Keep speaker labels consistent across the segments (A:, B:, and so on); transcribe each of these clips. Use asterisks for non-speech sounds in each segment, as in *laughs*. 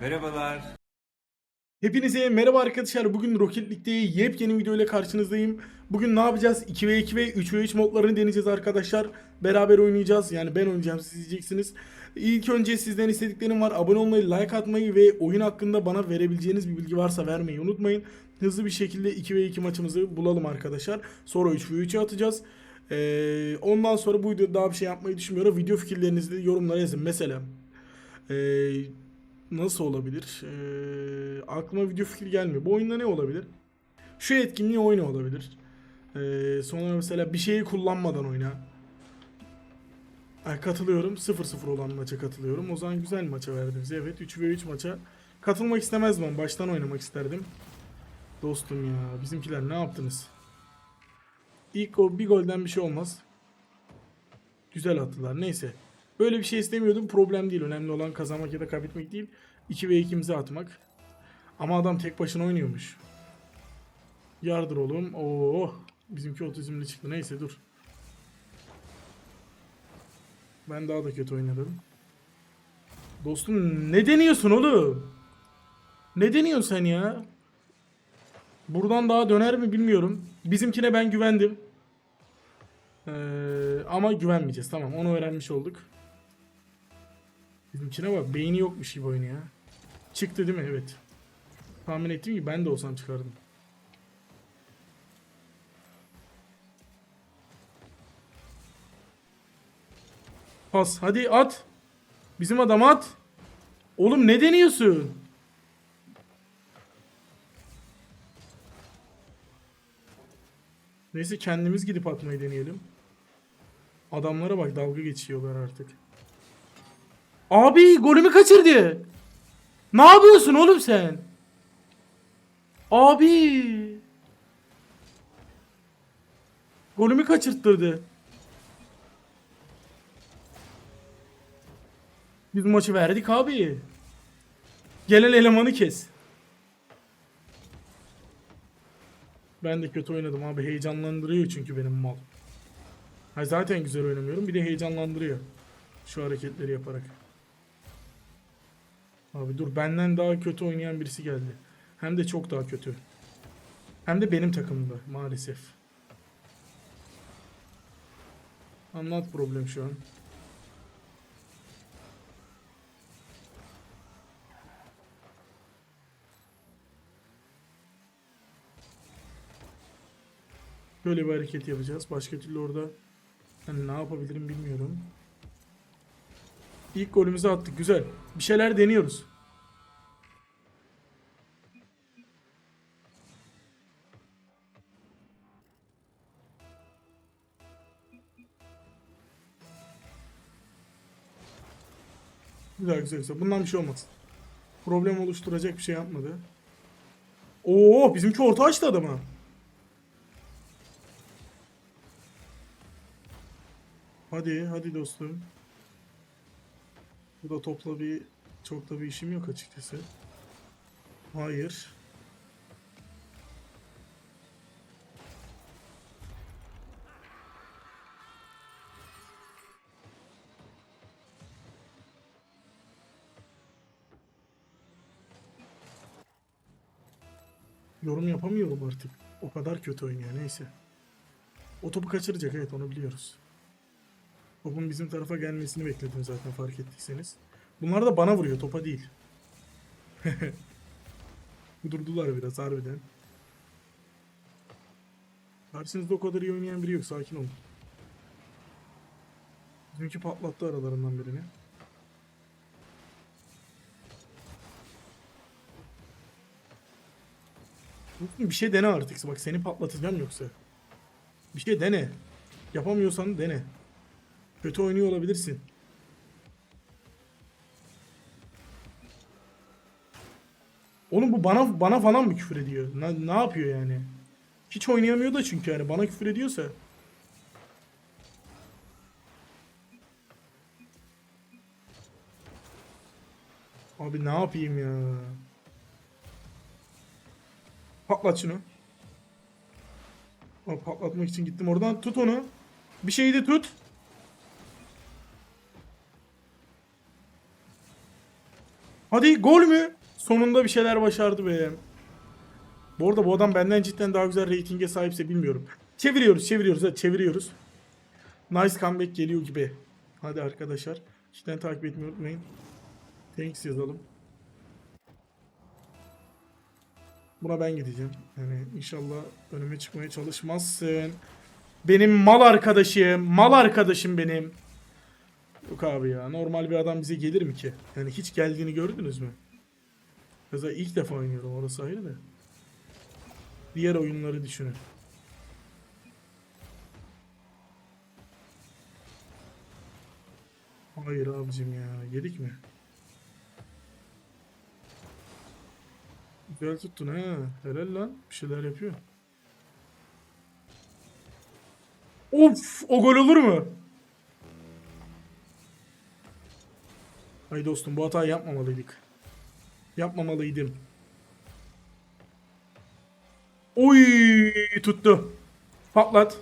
A: Merhabalar.
B: Hepinize merhaba arkadaşlar. Bugün Rocket League'de yepyeni video ile karşınızdayım. Bugün ne yapacağız? 2v2 ve 3v3 modlarını deneyeceğiz arkadaşlar. Beraber oynayacağız. Yani ben oynayacağım siz izleyeceksiniz. İlk önce sizden istediklerim var. Abone olmayı, like atmayı ve oyun hakkında bana verebileceğiniz bir bilgi varsa vermeyi unutmayın. Hızlı bir şekilde 2v2 maçımızı bulalım arkadaşlar. Sonra 3v3'e atacağız. Ee, ondan sonra bu videoda daha bir şey yapmayı düşünmüyorum. Video fikirlerinizi yorumlara yazın. Mesela ee, nasıl olabilir? Ee, aklıma video fikir gelmiyor. Bu oyunda ne olabilir? Şu etkinliği oyna olabilir. Ee, sonra mesela bir şeyi kullanmadan oyna. Ay, katılıyorum. 0-0 olan maça katılıyorum. O zaman güzel maça verdi bize. Evet 3 ve 3 maça. Katılmak istemezdim ama baştan oynamak isterdim. Dostum ya bizimkiler ne yaptınız? İlk o bir golden bir şey olmaz. Güzel attılar. Neyse. Böyle bir şey istemiyordum. Problem değil. Önemli olan kazanmak ya da kaybetmek değil. 2 ve 2'mizi atmak. Ama adam tek başına oynuyormuş. Yardır oğlum. Oo, bizimki otizmli çıktı. Neyse dur. Ben daha da kötü oynadım. Dostum ne deniyorsun oğlum? Ne deniyorsun sen ya? Buradan daha döner mi bilmiyorum. Bizimkine ben güvendim. Ee, ama güvenmeyeceğiz. Tamam onu öğrenmiş olduk. Bizimkine bak beyni yokmuş gibi oyunu ya. Çıktı değil mi? Evet. Tahmin ettiğim gibi ben de olsam çıkardım. Pas hadi at. Bizim adam at. Oğlum ne deniyorsun? Neyse kendimiz gidip atmayı deneyelim. Adamlara bak dalga geçiyorlar artık. Abi golümü kaçırdı. Ne yapıyorsun oğlum sen? Abi. Golümü kaçırttırdı. Biz maçı verdik abi. Gelen elemanı kes. Ben de kötü oynadım abi. Heyecanlandırıyor çünkü benim mal. Ha zaten güzel oynamıyorum. Bir de heyecanlandırıyor. Şu hareketleri yaparak. Abi dur benden daha kötü oynayan birisi geldi. Hem de çok daha kötü. Hem de benim takımımda maalesef. Anlat problem şu an. Böyle bir hareket yapacağız. Başka türlü orada hani ne yapabilirim bilmiyorum. İlk golümüzü attık. Güzel. Bir şeyler deniyoruz. Güzel güzel. Bundan bir şey olmaz. Problem oluşturacak bir şey yapmadı. Oo bizimki orta açtı adama. Hadi hadi dostum. Bu da topla bir çok da bir işim yok açıkçası. Hayır. Yorum yapamıyorum artık. O kadar kötü oynuyor neyse. O topu kaçıracak evet onu biliyoruz. Topun bizim tarafa gelmesini bekledim zaten fark ettiyseniz. Bunlar da bana vuruyor topa değil. *laughs* Durdular biraz harbiden. Karşınızda o kadar iyi oynayan biri yok sakin olun. Bizimki patlattı aralarından birini. Bir şey dene artık. Bak seni patlatacağım yoksa. Bir şey dene. Yapamıyorsan dene. Kötü oynuyor olabilirsin. Oğlum bu bana bana falan mı küfür ediyor? Ne, ne yapıyor yani? Hiç oynayamıyor da çünkü yani bana küfür ediyorsa. Abi ne yapayım ya? Patlat şunu. Abi patlatmak için gittim oradan. Tut onu. Bir şeyi de tut. Hadi gol mü? Sonunda bir şeyler başardı be. Bu arada bu adam benden cidden daha güzel reytinge sahipse bilmiyorum. Çeviriyoruz çeviriyoruz hadi çeviriyoruz. Nice comeback geliyor gibi. Hadi arkadaşlar. Cidden takip etmeyi unutmayın. Thanks yazalım. Buna ben gideceğim. Yani inşallah önüme çıkmaya çalışmazsın. Benim mal arkadaşım. Mal arkadaşım benim. Yok abi ya. Normal bir adam bize gelir mi ki? Yani hiç geldiğini gördünüz mü? Mesela ilk defa oynuyorum orası ayrı da. Diğer oyunları düşünün. Hayır abicim ya. Yedik mi? Güzel tuttun ha. Helal lan. Bir şeyler yapıyor. Of! O gol olur mu? Ay dostum bu hatayı yapmamalıydık. Yapmamalıydım. Oy tuttu. Patlat.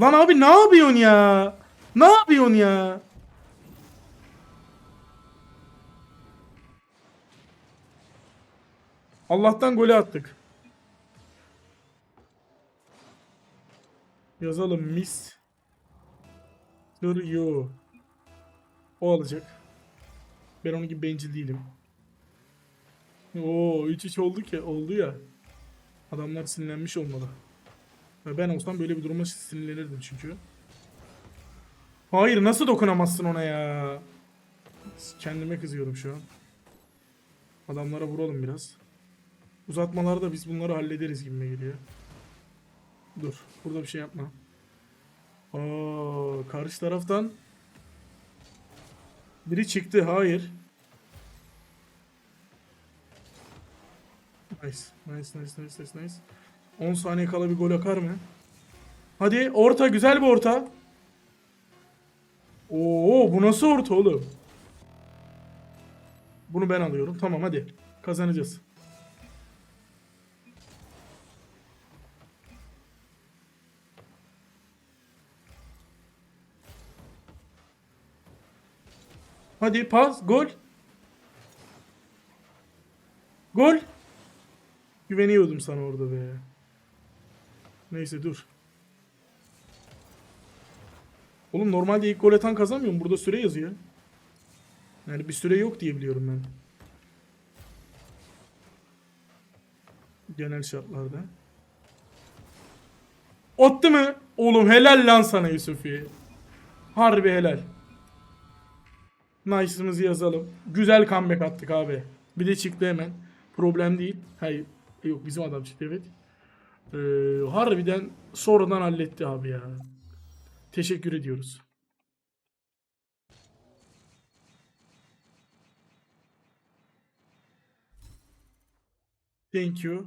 B: Lan abi ne yapıyorsun ya? Ne yapıyorsun ya? Allah'tan golü attık. Yazalım mis. Yo. O alacak. Ben onun gibi bencil değilim. Oo 3-3 oldu ki oldu ya. Adamlar sinirlenmiş olmalı. Ben olsam böyle bir duruma sinirlenirdim çünkü. Hayır nasıl dokunamazsın ona ya? Kendime kızıyorum şu an. Adamlara vuralım biraz. Uzatmalarda biz bunları hallederiz gibime geliyor. Dur. Burada bir şey yapma. Aa, karşı taraftan biri çıktı. Hayır. Nice. Nice, nice, nice, nice, nice. 10 saniye kala bir gol akar mı? Hadi orta güzel bir orta. Oo bu nasıl orta oğlum? Bunu ben alıyorum. Tamam hadi. Kazanacağız. Hadi pas, gol. Gol. Güveniyordum sana orada be. Neyse dur. Oğlum normalde ilk gol atan kazanmıyor mu? Burada süre yazıyor. Yani bir süre yok diye biliyorum ben. Genel şartlarda. Attı mı? Oğlum helal lan sana Yusufi. Harbi helal. Nice'ımızı yazalım. Güzel comeback attık abi. Bir de çıktı hemen. Problem değil. Hayır. Yok bizim adam çıktı evet. Ee, harbiden sonradan halletti abi ya. Teşekkür ediyoruz. Thank you.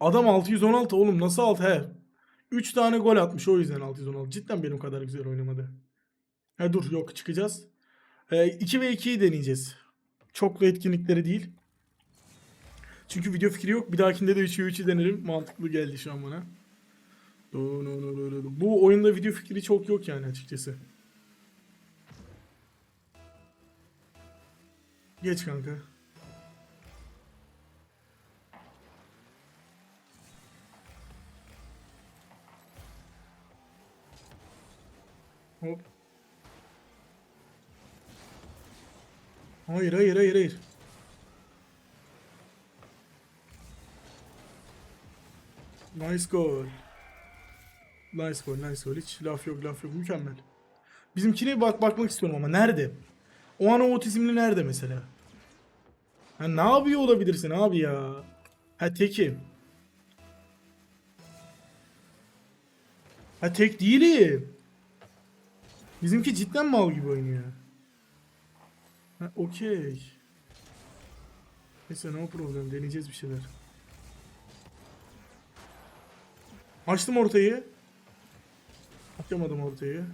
B: Adam 616 oğlum nasıl 6 he? 3 tane gol atmış o yüzden 616. Cidden benim kadar güzel oynamadı. He dur yok çıkacağız. Ee, 2 ve 2'yi deneyeceğiz. Çoklu etkinlikleri değil. Çünkü video fikri yok. Bir dahakinde de 3 ve 3'ü denerim. Mantıklı geldi şu an bana. Bu oyunda video fikri çok yok yani açıkçası. Geç kanka. Hop. Hayır hayır hayır hayır. Nice goal. Nice goal, nice goal. Hiç laf yok, laf yok. Mükemmel. Bizimkine bak bakmak istiyorum ama nerede? O an o otizmli nerede mesela? Ha ne yapıyor olabilirsin abi ya? Ha tekim. Ha tek değilim. Bizimki cidden mal gibi oynuyor. Okey. Neyse no problem deneyeceğiz bir şeyler. Açtım ortayı. Açamadım ortayı.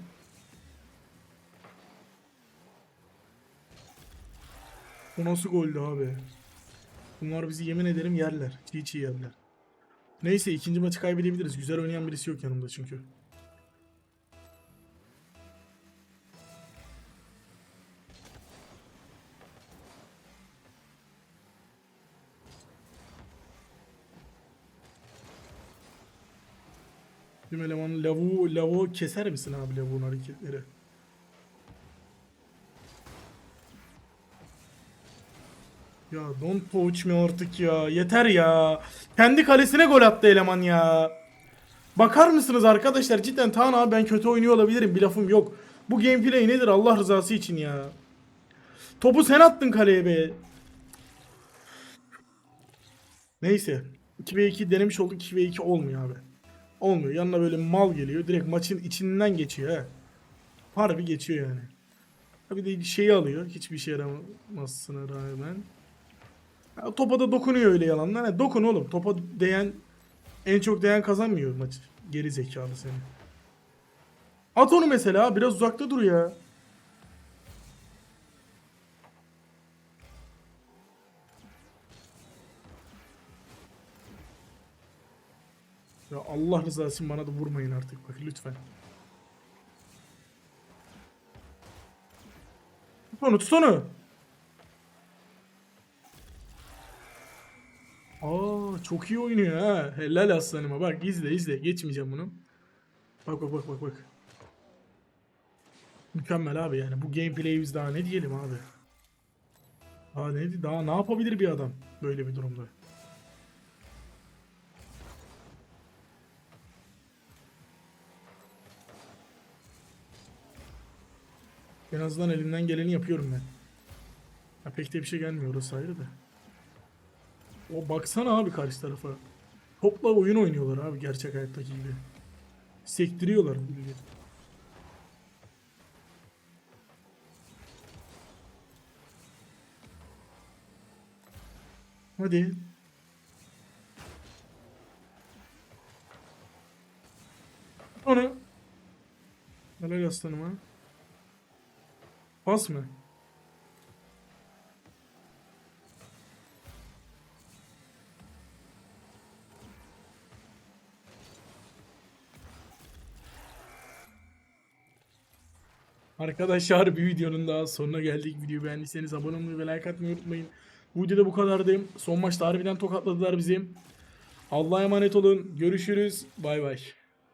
B: O nasıl goldü abi? Bunlar bizi yemin ederim yerler. Çiğ çiğ yerler. Neyse ikinci maçı kaybedebiliriz. Güzel oynayan birisi yok yanımda çünkü. Bizim elemanın lavuğu, lavuğu keser misin abi lavuğun hareketleri? Ya don't touch me artık ya. Yeter ya. Kendi kalesine gol attı eleman ya. Bakar mısınız arkadaşlar? Cidden Taan abi ben kötü oynuyor olabilirim. Bir lafım yok. Bu gameplay nedir Allah rızası için ya. Topu sen attın kaleye be. Neyse. 2v2 denemiş olduk. 2v2 olmuyor abi. Olmuyor. Yanına böyle mal geliyor. Direkt maçın içinden geçiyor he. Harbi geçiyor yani. Bir de şeyi alıyor. Hiçbir şey yaramasına rağmen. Ya topa da dokunuyor öyle yalanlar. Ha, dokun oğlum. Topa değen en çok değen kazanmıyor maçı. Geri zekalı seni. At onu mesela. Biraz uzakta dur ya. Ya Allah rızası için bana da vurmayın artık bak lütfen. Tut onu tut onu. Aa çok iyi oynuyor ha. Helal aslanıma bak izle izle. Geçmeyeceğim bunu. Bak bak bak bak bak. Mükemmel abi yani bu gameplay'i biz daha ne diyelim abi. Daha ne daha ne yapabilir bir adam böyle bir durumda. En azından elimden geleni yapıyorum ben. Ha, pek de bir şey gelmiyor orası ayrı da. O baksana abi karşı tarafa. Topla oyun oynuyorlar abi gerçek hayattaki gibi. Sektiriyorlar bildiğin. Hadi. Onu. Helal aslanıma. Pas mı? Arkadaşlar bir videonun daha sonuna geldik. Videoyu beğendiyseniz abone olmayı ve like atmayı unutmayın. Bu videoda bu kadardı. Son maçta harbiden tokatladılar bizi. Allah'a emanet olun. Görüşürüz. Bay bay.